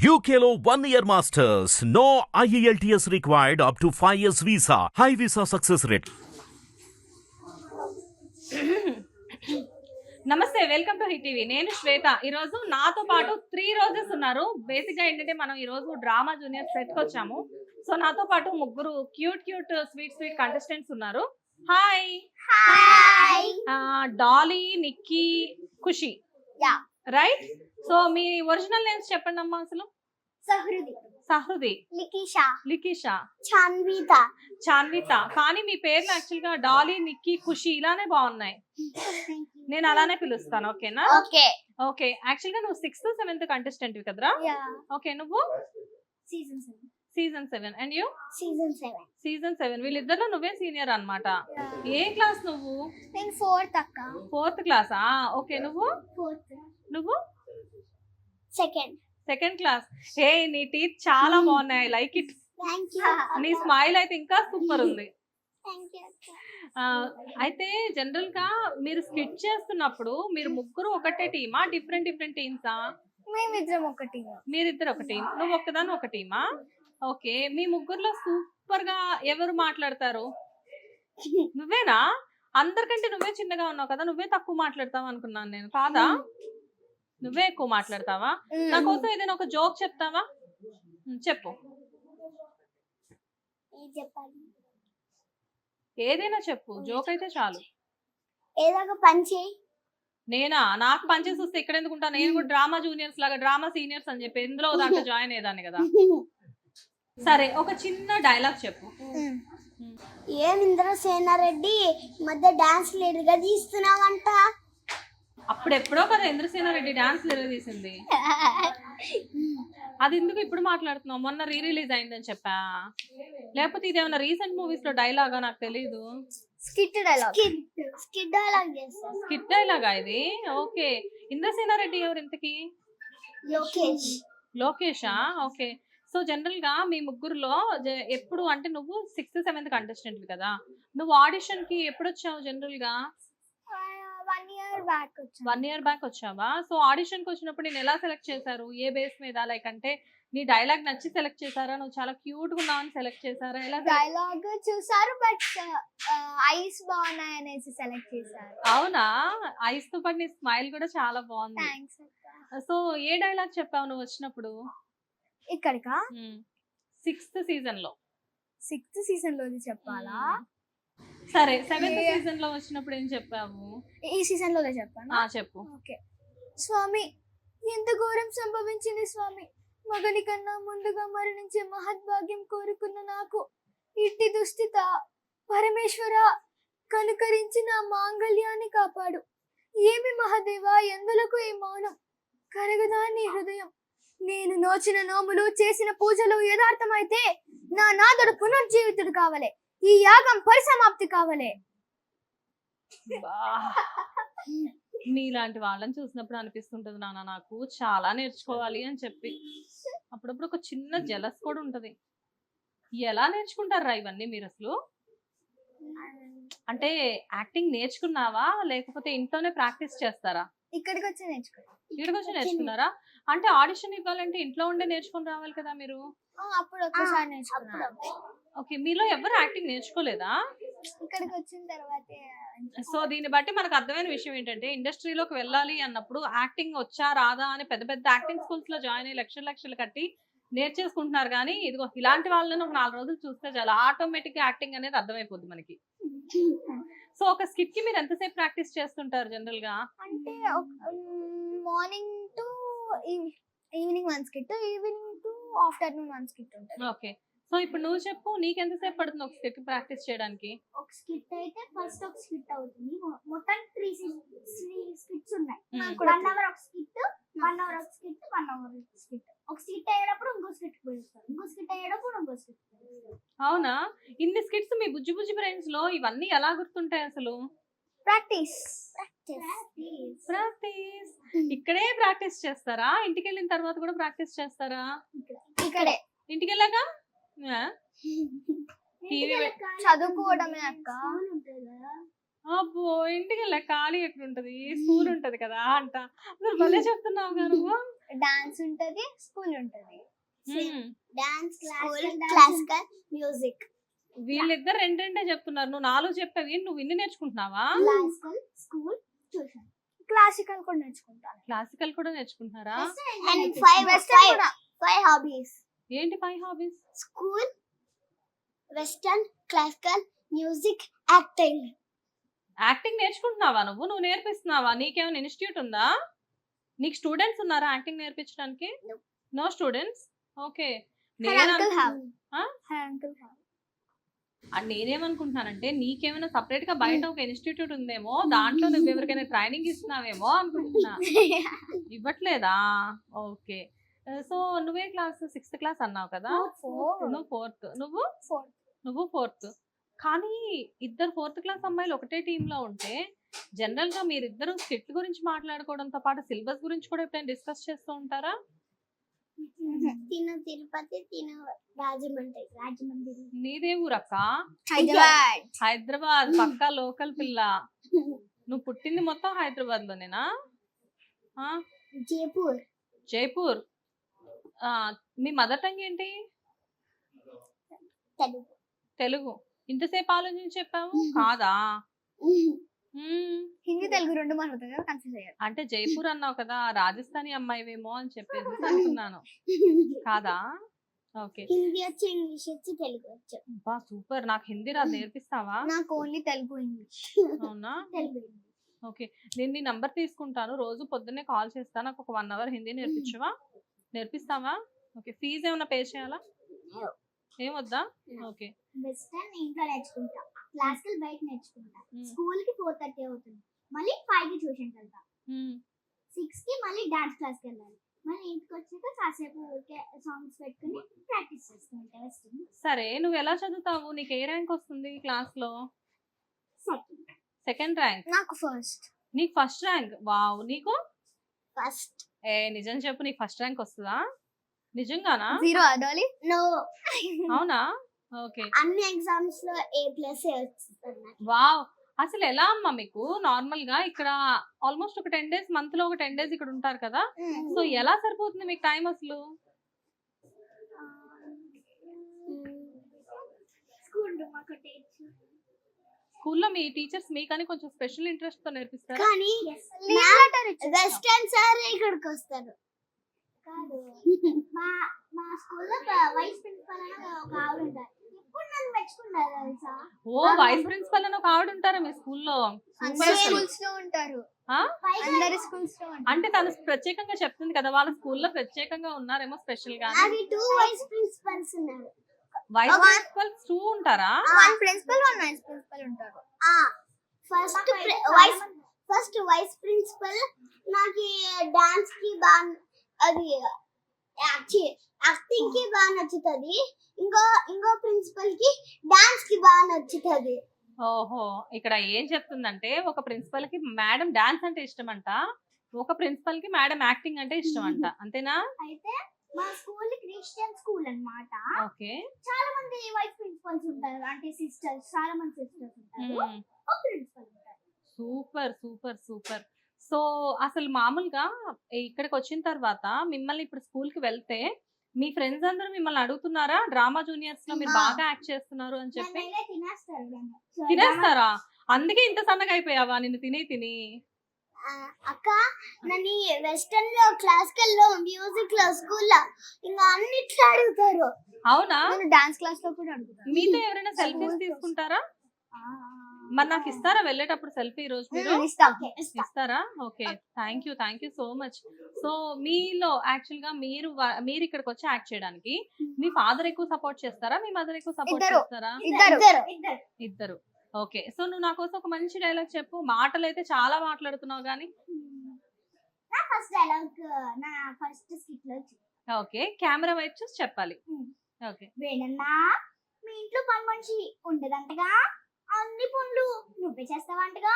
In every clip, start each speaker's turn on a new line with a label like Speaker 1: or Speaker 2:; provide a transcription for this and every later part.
Speaker 1: One year masters. No E IELTS required up to 5 years visa. High visa success rate.
Speaker 2: నమస్తే welcome to hit TV నేను శ్వేత. ఈ రోజు నాతో పాటు three roses ఉన్నారు. బేసిక్గా ఏంటంటే మనం ఈ రోజు డ్రామా జూనియర్ సెట్కి వచ్చాము. సో నాతో పాటు ముగ్గురు cute cute sweet sweet contestants ఉన్నారు. Hi
Speaker 3: hi
Speaker 2: Dolly Nikki Khushi
Speaker 3: Yeah.
Speaker 2: Right so మీ ఒరిజినల్ నేమ్స్ చెప్పండి అమ్మా అసలు.
Speaker 3: సహృది.
Speaker 2: సహృది.
Speaker 3: లికిషా
Speaker 2: లికిషా
Speaker 3: చాన్విత.
Speaker 2: చాన్విత. కానీ మీ పేర్లు యాక్చువల్గా డాలీ నిక్కీ ఖుషి ఇలానే బాగున్నాయి. నేను అలానే పిలుస్తాను ఓకేనా?
Speaker 3: ఓకే.
Speaker 2: ఓకే. యాక్చువల్గా నువ్వు సిక్స్త్ సెవెంత్ కంటెస్టెంట్ కదరా? ఓకే. నువ్వు?
Speaker 3: Season seven
Speaker 2: season seven and you
Speaker 3: season seven
Speaker 2: season seven వీళ్ళిద్దరిలో నువ్వే సీనియర్ అన్నమాట. ఏ క్లాస్ నువ్వు?
Speaker 3: నేను ఫోర్త్ అక్క.
Speaker 2: ఫోర్త్ క్లాసా ఓకే. నువ్వు?
Speaker 3: ఫోర్త్
Speaker 2: నువ్వు?
Speaker 3: సెకండ్
Speaker 2: సెకండ్ క్లాస్ హే నీ టీత్ చాలా బాగున్నాయి. లైక్ ఇట్ నీ స్మైల్ అయితే ఇంకా సూపర్ ఉంది. అయితే జనరల్గా మీరు స్కిట్ చేస్తున్నప్పుడు మీరు ముగ్గురు ఒకటే టీమా? డిఫరెంట్ డిఫరెంట్ టీమ్సా
Speaker 3: మేమిద్దరం ఒకటి
Speaker 2: మీరిద్దరు ఒక టీం నువ్వు ఒక్కదాని ఒక టీమా? ఓకే. మీ ముగ్గురులో సూపర్గా ఎవరు మాట్లాడతారు? నువ్వేనా? అందరికంటే నువ్వే చిన్నగా ఉన్నావు కదా. నువ్వే తక్కువ మాట్లాడతావు అనుకున్నాను నేను. కాదా? నువ్వే ఎక్కువ మాట్లాడతావా? నా కోసం ఏదైనా ఒక జోక్ చెప్తావా? చెప్పు. ఏదైనా చెప్పు. జోక్ అయితే చాలు.
Speaker 3: ఏదో ఒక పని చేయి.
Speaker 2: నేనా? నాకు పనిచేసి వస్తే ఇక్కడ ఎందుకు ఉంటాను నేను కూడా డ్రామా జూనియర్స్ లాగా డ్రామా సీనియర్స్ అని చెప్పి ఎందులో దాంట్లో జాయిన్ అయ్యేదాన్ని కదా? సరే ఒక చిన్న డైలాగ్ చెప్పు.
Speaker 3: ఏం ఇంద్ర సేనారెడ్డి ఈ మధ్య డాన్స్ లీడర్గా తీస్తున్నావంట
Speaker 2: అప్పుడెప్పుడో కదా ఇంద్రసేనారెడ్డి డాన్స్ తీసింది అది ఎందుకు ఇప్పుడు మాట్లాడుతున్నావు? మొన్న రీ రిలీజ్ అయిందని చెప్పా. లేకపోతే ఇది ఏమైనా రీసెంట్ మూవీస్లో డైలాగా నాకు తెలియదు
Speaker 3: skit dialogue skit skit dialogue చేస్తా.
Speaker 2: స్కిట్ డైలాగా ఇది? ఓకే. ఇంద్రసేనారెడ్డి ఎవరు ఇంతకి?
Speaker 3: లోకేష్.
Speaker 2: లోకేషా? ఓకే. సో జనరల్గా మీ ముగ్గురులో ఎప్పుడు అంటే నువ్వు సిక్స్త్ సెవెంత్ కంటెస్టెంట్ కదా. నువ్వు ఆడిషన్కి ఎప్పుడు వచ్చావు జనరల్గా
Speaker 3: one year back
Speaker 2: one year back వచ్చావా? సో ఆడిషన్కి వచ్చినప్పుడు నేను ఎలా సెలెక్ట్ చేశారు? ఏ బేస్ మీద? లైక్ అంటే నీ డైలాగ్ నచ్చి సెలెక్ట్ చేశారా? నువ్వు చాలా క్యూట్గా ఉన్నావని సెలెక్ట్ చేశారా? ఎలా
Speaker 3: డైలాగ్ చూసారు బట్ ఐస్ బాగున్నాయి అనేసి సెలెక్ట్ చేశారు.
Speaker 2: అవునా? ఐస్తో పాటు నీ స్మైల్ కూడా చాలా బాగుంది.
Speaker 3: థ్యాంక్స్
Speaker 2: సో ఏ డైలాగ్ చెప్పావు నువ్వు వచ్చినప్పుడు?
Speaker 3: ఇక్కడికా?
Speaker 2: సిక్స్త్ సీజన్లో.
Speaker 3: సిక్స్త్ సీజన్ లోది చెప్పాలా?
Speaker 2: సరే సెవెంత్ సీజన్లో వచ్చినప్పుడు ఏం చెప్పావు
Speaker 3: ఈ సీజన్ లోదే చెప్పాను.
Speaker 2: ఆ చెప్పు.
Speaker 3: ఓకే. స్వామి ఎంత ఘోరం సంభవించింది స్వామి. మగని కన్నా ముందుగా మరణించే మహద్భాగ్యం కోరుకున్న నాకు ఇట్టి దుస్థిత పరమేశ్వర కనుకరించి నా మాంగళ్యాన్ని కాపాడు. ఏమి మహాదేవా ఎందులకు ఈ మౌనం? కరగదా నీ హృదయం. నేను నోచిన నోములు చేసిన పూజలు యథార్థమైతే నా నాదుడు పునర్జీవితుడు కావలే. ఈ యాగం పరిసమాప్తి కావలే.
Speaker 2: బా. నీలాంటి వాళ్ళని చూసినప్పుడు అనిపిస్తుంటది నాన్న నాకు చాలా నేర్చుకోవాలి అని చెప్పి. అప్పుడప్పుడు ఒక చిన్న జలస్ కూడా ఉంటది. ఎలా నేర్చుకుంటారా ఇవన్నీ మీరు అసలు? అంటే యాక్టింగ్ నేర్చుకున్నావా? లేకపోతే ఇంట్లోనే ప్రాక్టీస్ చేస్తారా?
Speaker 3: ఇక్కడికి వచ్చి నేర్చుకో
Speaker 2: ఇక్కడికి వచ్చి నేర్చుకున్నారా? అంటే ఆడిషన్ ఇవ్వాలంటే ఇంట్లో ఉండే నేర్చుకుని రావాలి కదా మీరు?
Speaker 3: ఆ, అప్పుడు ఒక్కసారి
Speaker 2: ఓకే మీలో ఎవరు యాక్టింగ్ నేర్చుకోలేదా?
Speaker 3: ఇక్కడికి వచ్చిన తర్వాతే
Speaker 2: సో దీన్ని బట్టి మనకు అర్థమైన విషయం ఏంటంటే ఇండస్ట్రీలోకి వెళ్ళాలి అన్నప్పుడు యాక్టింగ్ వచ్చా రాదా అని పెద్ద పెద్ద యాక్టింగ్ స్కూల్స్లో జాయిన్ అయ్యి లక్షలు లక్షలు కట్టి నేర్చేసుకుంటున్నారు కానీ ఇదిగో ఇలాంటి వాళ్ళని ఒక నాలుగు రోజులు చూస్తే చాలా. ఆటోమేటిక్ యాక్టింగ్ అనేది అర్థమైపోద్ది మనకి. సో ఒక స్కిట్కి మీరు ఎంతసేపు ప్రాక్టీస్ చేస్తుంటారు జనరల్గా
Speaker 3: అంటే morning to evening one skit evening to afternoon one skit ఉంటుంది.
Speaker 2: ఓకే. సో ఇప్పుడు నువ్వు చెప్పు నీకు ఎంతసేపు పడుతుంది ఒక స్కిట్ ప్రాక్టీస్ చేయడానికి?
Speaker 3: ఒక స్కిట్ అయితే ఫస్ట్ ఒక స్కిట్ అవుతుంది. మొత్తం త్రీ త్రీ స్కిట్స్ ఉన్నాయి.
Speaker 2: Hmm.
Speaker 3: వన్ అవర్ ఒక స్కిట్ వన్ అవర్ ఒక స్కిట్ వన్ అవర్ ఒక స్కిట్. ఒక స్కిట్ అయ్యేటప్పుడు ఇంకో స్కిట్ పోయిస్తారు ఇంకో స్కిట్ అయ్యేటప్పుడు ఇంకో స్కిట్
Speaker 2: అవునా? ఇన్ని స్కిట్స్ మీ బుజ్జి బుజ్జి బ్రెయిన్స్లో ఇవన్నీ ఎలా గుర్తుంటాయి అసలు?
Speaker 3: ప్రాక్టీస్. ప్రాక్టీస్.
Speaker 2: ప్రాక్టీస్. ఇక్కడే ప్రాక్టీస్ చేస్తారా? ఇంటికి వెళ్ళిన తర్వాత కూడా ప్రాక్టీస్ చేస్తారా?
Speaker 3: ఇక్కడే.
Speaker 2: ఇంటికి వెళ్ళాక
Speaker 3: చదువుకోవడమే అక్క.
Speaker 2: అబ్బో ఇంటికి వెళ్ళా ఖాళీ ఎక్కడ ఉంటది స్కూల్ ఉంటది కదా అంట. అసలు భలే చెప్తున్నావు నువ్వు.
Speaker 3: డాన్స్ ఉంటది స్కూల్ ఉంటది. Dance
Speaker 4: classical music.
Speaker 2: వీళ్ళిద్దరు రెండు రెండే చెప్తున్నారు. నువ్వు నాలుగు చెప్పేవి నువ్వు ఇన్ని నేర్చుకుంటున్నావా?
Speaker 4: Classical school tuition.
Speaker 3: క్లాసికల్ కూడా నేర్చుకుంటాను.
Speaker 2: క్లాసికల్ కూడా నేర్చుకుంటున్నారా?
Speaker 4: అండ్ ఫైవ్ ఫైవ్ హాబీస్
Speaker 2: ఏంటి five hobbies?
Speaker 4: School western classical music acting.
Speaker 2: Acting నేర్చుకుంటున్నావా నువ్వు? నువ్వు నేర్పిస్తున్నావా? నీకేమైనా ఇన్స్టిట్యూట్ ఉందా? నీకు స్టూడెంట్స్ ఉన్నారా యాక్టింగ్ నేర్పించడానికి. No students? ఓకే. అండ్ నేనేమనుకుంటున్నానంటే నీకేమైనా సపరేట్గా బయట ఒక ఇన్స్టిట్యూట్ ఉందేమో దాంట్లో నువ్వు ఎవరికైనా ట్రైనింగ్ ఇస్తున్నావేమో అనుకుంటున్నా. ఇవ్వట్లేదా? ఓకే. సో నువ్వే క్లాస్ సిక్స్త్ క్లాస్ అన్నావు కదా. నువ్వు ఫోర్త్. నువ్వు. నువ్వు? ఫోర్త్. కానీ ఇద్దరు ఫోర్త్ క్లాస్ అమ్మాయిలు ఒకటే టీమ్లో ఉంటే జనరల్గా మీరిద్దరు స్కిట్ గురించి మాట్లాడుకోవడంతో పాటు సిలబస్ గురించి కూడా ఎప్పుడైనా డిస్కస్ చేస్తూ ఉంటారా?
Speaker 4: తిను తిరుపతి తిను రాజమండ్రి రాజమండ్రి.
Speaker 2: నీదే ఊరక్క?
Speaker 3: హైదరాబాద్.
Speaker 2: హైదరాబాద్ పక్కా లోకల్ పిల్ల. నువ్వు పుట్టింది మొత్తం హైదరాబాద్ లోనేనా ఆ,
Speaker 4: జైపూర్.
Speaker 2: జైపూర్. మీ మదర్ టంగ్ ఏంటి?
Speaker 4: తెలుగు.
Speaker 2: ఇంతసేపు ఆలోచించి చెప్పావు? కాదా.
Speaker 3: హిందీ తెలుగు రెండు మాట్లాడుతుంది కదా కన్ఫ్యూజ్ అయ్యారు.
Speaker 2: అంటే జైపూర్ అన్నావు కదా రాజస్థానీ అమ్మాయివేమో అని చెప్పేసి అనుకున్నాను. కాదా? ఓకే.
Speaker 4: హిందీ వచ్చి ఇంగ్లీష్ వచ్చి తెలుగు వచ్చు.
Speaker 2: బా సూపర్. నాకు హిందీ రాదు. నేర్పిస్తావా?
Speaker 3: నాకు ఓన్లీ తెలుగు ఇంగ్లీష్.
Speaker 2: అవునా?
Speaker 4: తెలుగు
Speaker 2: ఓకే. నేను నీ నంబర్ తీసుకుంటాను. రోజు పొద్దున్నే కాల్ చేస్తాను నాకు ఒక వన్ అవర్ హిందీ నేర్పించవా? నేర్పిస్తావా? ఓకే ఫీజు ఏమైనా పే చేయాలా. ఏమొద్దా ఓకే.
Speaker 4: వెస్టర్న్ ఇంట్లో నేర్చుకుంటా. క్లాసికల్ బయట నేర్చుకుంటా. స్కూల్కి ఫోర్ థర్టీ అవుతుంది. మళ్ళీ ఫైవ్కి ట్యూషన్ వెళ్తా. సిక్స్కి మళ్ళీ డాన్స్ క్లాస్కి వెళ్ళాలి. మళ్ళీ ఇంటికి వచ్చాక కాసేపు సాంగ్స్ పెట్టుకుని ప్రాక్టీస్ చేసుకుంటా వెస్టర్న్
Speaker 2: సరే నువ్వు ఎలా చదువుతావు? నీకు ఏ ర్యాంక్ వస్తుంది క్లాస్లో?
Speaker 4: సెకండ్
Speaker 2: సెకండ్ ర్యాంక్
Speaker 3: నాకు ఫస్ట్
Speaker 2: నీకు ఫస్ట్ ర్యాంక్ వావ్ నీకు?
Speaker 4: ఫస్ట్
Speaker 2: ఏ నిజం చెప్పు నీకు ఫస్ట్ ర్యాంక్ వస్తుందా? నిజంగానా?
Speaker 3: జీరో అదాలి
Speaker 4: నో
Speaker 2: అవునా? ఓకే.
Speaker 4: అన్ని ఎగ్జామ్స్లో ఏ ప్లస్.
Speaker 2: వావ్. అసలు ఎలా అమ్మా మీకు? నార్మల్గా ఇక్కడ ఆల్మోస్ట్ ఒక టెన్ డేస్ మంత్లో ఒక టెన్ డేస్ ఇక్కడ ఉంటారు కదా? సో ఎలా సరిపోతుంది మీకు టైం అసలు?
Speaker 4: స్కూల్.
Speaker 2: స్కూల్లో మీ టీచర్స్ మీకని కొంచెం స్పెషల్ ఇంట్రెస్ట్తో నేర్పిస్తారా?
Speaker 4: కానీ వెస్టర్న్ సార్ ఇక్కడికి వస్తారు కాదు. మా మా స్కూల్లో వైస్ ప్రిన్సిపల్ అని ఒక ఆవిడ ఉంటారు ఇప్పుడు నన్ను మెచ్చుకున్నారు తెలుసా?
Speaker 2: ఓ వైస్ ప్రిన్సిపల్ అని ఒక ఆవిడ ఉంటారా మీ స్కూల్లో?
Speaker 3: అందరు స్కూల్స్లో ఉంటారు.
Speaker 4: పైగా
Speaker 3: అందరి స్కూల్స్లో ఉంటారు.
Speaker 2: అంటే తను ప్రత్యేకంగా చెప్తుంది కదా వాళ్ళ స్కూల్లో ప్రత్యేకంగా ఉన్నారేమో స్పెషల్గా
Speaker 4: నాకు టూ వైస్ ప్రిన్సిపల్స్ ఉన్నారు.
Speaker 2: వైస్ ప్రిన్సిపల్ టూ ఉంటారా?
Speaker 3: One principal one vice principal ఉంటారు.
Speaker 4: First vice first vice principal నాకు డాన్స్కి బాగా అది యాక్టింగ్కి బాగా నచ్చుతుంది. ఇంకో ఇంకో ప్రిన్సిపల్కి డాన్స్కి బాగా నచ్చుతుంది.
Speaker 2: ఓహో ఇక్కడ ఏం చెప్తుందంటే ఒక ప్రిన్సిపల్కి మేడం డాన్స్ అంటే ఇష్టం అంట ఒక ప్రిన్సిపల్కి మేడం యాక్టింగ్ అంటే ఇష్టం అంట అంతేనా?
Speaker 4: అయితే మా స్కూల్ క్రిస్టియన్ స్కూల్ అన్నమాట.
Speaker 2: ఓకే.
Speaker 4: చాలా మంది వైస్ ప్రిన్సిపల్స్ ఉంటారు అంటే సిస్టర్స్ చాలా మంది సిస్టర్స్ ఉంటారు ఒక ప్రిన్సిపల్ ఉంటారు.
Speaker 2: Super super super. సో అసలు మామూలుగా ఇక్కడికి వచ్చిన తర్వాత మిమ్మల్ని ఇప్పుడు స్కూల్కి వెళ్తే మీ ఫ్రెండ్స్ అందరూ మిమ్మల్ని అడుగుతున్నారా? డ్రామా జూనియర్స్లో మీరు. బాగా యాక్ట్ చేస్తున్నారు అని చెప్పి?
Speaker 4: తినేస్తారు?
Speaker 2: అందుకే ఇంత సన్నగా అయిపోయావా? నిన్ను తిని తిని.
Speaker 4: అక్క నన్ను వెస్టర్న్లో క్లాసికల్లో మ్యూజిక్లో స్కూల్లో ఇంకా అన్నిట్లో అడుగుతారు.
Speaker 2: అవునా?
Speaker 3: డాన్స్ క్లాస్లో కూడా అడుగుతాను
Speaker 2: మీతో ఎవరైనా సెల్ఫీస్ తీసుకుంటారా? మరి నాకు ఇస్తారా వెళ్ళేటప్పుడు సెల్ఫీ ఈ రోజు మీరు?
Speaker 3: ఇస్తాం.
Speaker 2: ఇస్తారా? Okay thank you thank you so much so మీలో యాక్చువల్గా మీరు మీరు ఇక్కడికి వచ్చి యాక్ట్ చేయడానికి మీ ఫాదర్ ఎక్కువ సపోర్ట్ చేస్తారా? మీ మదర్ ఎక్కువ సపోర్ట్. చేస్తారా?
Speaker 3: ఇద్దరు.
Speaker 2: ఓకే. సో నువ్వు నా కోసం ఒక మంచి డైలాగ్ చెప్పు. మాటలు అయితే చాలా మాట్లాడుతున్నావు కానీ
Speaker 4: నా ఫస్ట్ డైలాగ్ నా ఫస్ట్ స్కిట్లో.
Speaker 2: ఓకే. కెమెరా వైపు చూసి చెప్పాలి. ఓకే.
Speaker 4: వేణన్నా మీ ఇంట్లో పని మనిషి ఉండదంటగా? అన్ని పనులు నువ్వే చేస్తావంటగా?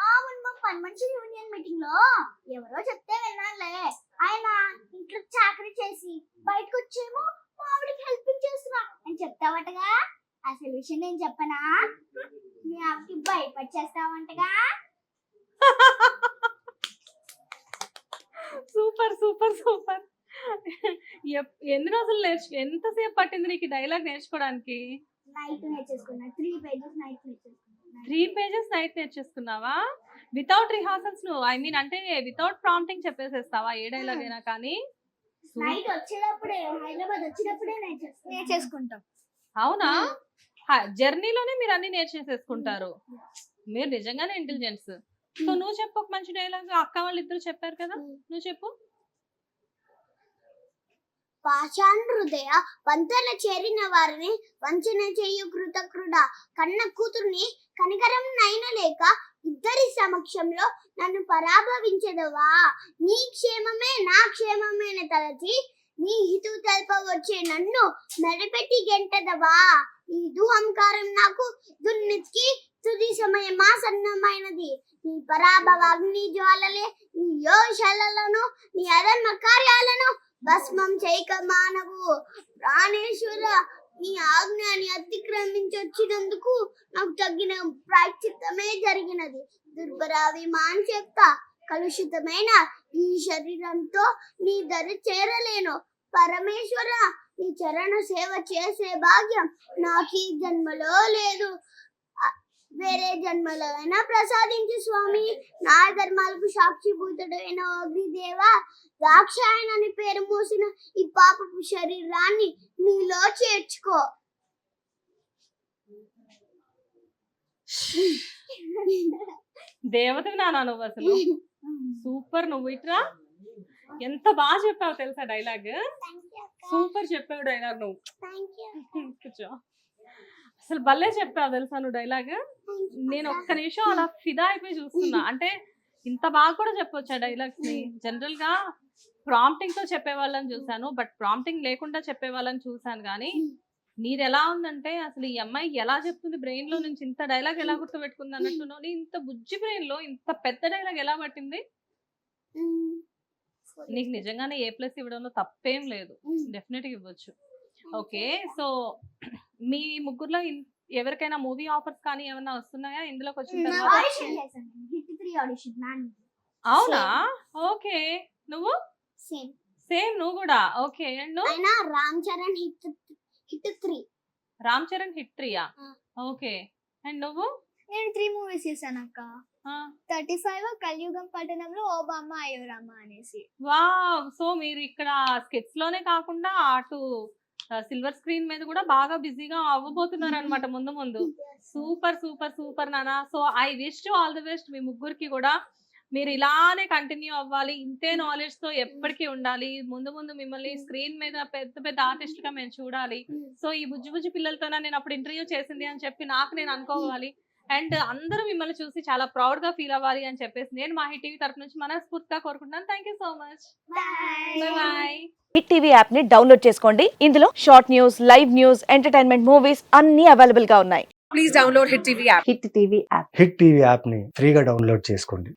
Speaker 4: ఆ మొన్న పని మనిషి యూనియన్ మీటింగ్లో ఎవరో చెప్తే విన్నానులే. ఆయన ఇంట్లో చాకరీ చేసి బయటకు వచ్చేమో మా ఆవిడకి హెల్పింగ్ చేస్తున్నా. అని చెప్తావటగా? అసలు విషయం నేను చెప్పనా? మీ ఆవిడకి భయపడిచేస్తావంటగా?
Speaker 2: Super super super. ఎన్ని రోజులు నేర్చు ఎంతసేపు పట్టింది నీకు డైలాగ్ నేర్చుకోవడానికి?
Speaker 4: నైట్ నేర్చేసుకున్నా. త్రీ పేజెస్ నైట్ నేర్చేసుకున్నా.
Speaker 2: త్రీ పేజెస్ నైట్ నేర్చేసుకున్నావా? వితౌట్ రిహార్సల్స్ నువ్వు ఐ మీన్ అంటే వితౌట్ ప్రాంప్టింగ్ చెప్పేసేస్తావా? ఏ డైలాగ్ అయినా కానీ?
Speaker 4: నైట్ వచ్చేటప్పుడే హైదరాబాద్ వచ్చేటప్పుడే
Speaker 3: నేర్చేసుకుంటాం.
Speaker 2: అవునా? జర్నీలోనే మీరు అన్ని నేర్చేసేసుకుంటారు. మీరు నిజంగానే ఇంటెలిజెన్స్ సో నువ్వు చెప్పు ఒక మంచి డైలాగ్ అక్క వాళ్ళు ఇద్దరు చెప్పారు కదా? నువ్వు చెప్పు.
Speaker 4: పాషాణ హృదయ వంతన చేరిన వారిని వంచన చేయు కృతకృడ. కన్న కూతుర్ని కనికరం నైన లేక ఇద్దరి సమక్షంలో నన్ను పరాభవించదవా? నీ క్షేమమే నా క్షేమమే తలచి నీ హితు తెలప వచ్చే నన్ను మెడపెట్టి గెంటదవా? ఈ అహంకారం నాకు దుర్నితికి తుది సమయమా సన్నమైనది. నీ పరాభవ అగ్ని జ్వాలలే నీ యోషలను నీ అధర్మ కార్యాలను భస్మం చేయక మానవు. ప్రాణేశ్వర నీ ఆజ్ఞాన్ని అతిక్రమించి వచ్చినందుకు నాకు తగిన ప్రాచితమే జరిగినది. దుర్భర విమానశక్త కలుషితమైన ఈ శరీరంతో నీ దరి చేరలేను. పరమేశ్వర నీ చరణ సేవ చేసే భాగ్యం నాకు ఈ జన్మలో లేదు. వేరే జన్మలో అయినా ప్రసాదించు స్వామి. నా ధర్మాలకు సాక్షిభూతుడైన అగ్నిదేవ దాక్షాయణని పేరు మోసిన ఈ పాపపు శరీరాన్ని నీలో చేర్చుకో.
Speaker 2: దేవతవి నానా నువ్వు అసలు? సూపర్ నువ్వు ఇట్రా. ఎంత బాగా చెప్పావు తెలుసా డైలాగ్ సూపర్ చెప్పావు డైలాగ్ నువ్వు. కూర్చో. అసలు భలే చెప్పావు తెలుసా నువ్వు డైలాగ్? నేను ఒక్క నిమిషం అలా ఫిదా అయిపోయి చూస్తున్నా. అంటే ఇంత బాగా కూడా చెప్పొచ్చా డైలాగ్స్ని? జనరల్గా ప్రాంప్టింగ్తో చెప్పే వాళ్ళని చూసాను బట్ ప్రాంప్టింగ్ లేకుండా చెప్పే వాళ్ళని చూసాను కానీ నీది ఎలా ఉందంటే అసలు ఈ అమ్మాయి ఎలా చెప్తుంది బ్రెయిన్లో నుంచి? ఇంత డైలాగ్ ఎలా గుర్తుపెట్టుకుంది అన్నట్టు నీ ఇంత బుజ్జి బ్రెయిన్లో ఇంత పెద్ద డైలాగ్ ఎలా పట్టింది? నీకు నిజంగానే ఏ ప్లస్ ఇవ్వడంలో తప్పేం లేదు. డెఫినెట్గా ఇవ్వచ్చు. ఓకే. సో మీ ముగ్గురులో ఎవరికైనా మూవీ ఆఫర్స్ కానీ ఏమైనా వస్తున్నాయా? ఇందులోకి వచ్చిన తర్వాత? అవునా? ఓకే. నువ్వు?
Speaker 4: సేమ్
Speaker 2: సేమ్ నువ్వు కూడా? Okay
Speaker 4: Ram Charan hit hit three
Speaker 2: Ram Charan hit త్రీయా. Okay. And నువ్వు?
Speaker 3: నేను త్రీ మూవీస్ చేశాను అక్క. థర్టీ ఫైవ్ కలియుగం పట్టణంలో ఓబామా అయోరామ అనేసి.
Speaker 2: వావ్! సో మీరు ఇక్కడ స్కెచ్లోనే కాకుండా అటు సిల్వర్ స్క్రీన్ మీద కూడా బాగా బిజీగా అవ్వబోతున్నారు అనమాట ముందు. ముందు సూపర్ సూపర్ సూపర్ నానా. So I wish to all the best మీ ముగ్గురికి కూడా. మీరు ఇలానే కంటిన్యూ అవ్వాలి. ఇంతే నాలెడ్జ్తో ఎప్పటికీ ఉండాలి. ముందు ముందు మిమ్మల్ని స్క్రీన్ మీద పెద్ద పెద్ద ఆర్టిస్ట్గా మేము చూడాలి. సో ఈ బుజ్జి బుజ్జి పిల్లలతోనే నేను అప్పుడు ఇంటర్వ్యూ చేసింది అని చెప్పి నాకు నేను అనుకోవాలి. అండ్ అందరూ మిమ్మల్ని చూసి చాలా ప్రౌడ్గా ఫీల్ అవ్వాలి అని చెప్పేసి నేను మా హిట్ టీవీ తరపు నుంచి మనస్ఫూర్తిగా కోరుకుంటున్నాను. Thank you so much bye
Speaker 5: hit TV యాప్ని డౌన్లోడ్ చేసుకోండి. ఇందులో short news live news entertainment movies అన్ని అవైలబుల్గా ఉన్నాయి.
Speaker 6: Please download Hit TV app.
Speaker 5: Hit TV app
Speaker 7: hit TV యాప్ని ఫ్రీగా డౌన్లోడ్ చేసుకోండి.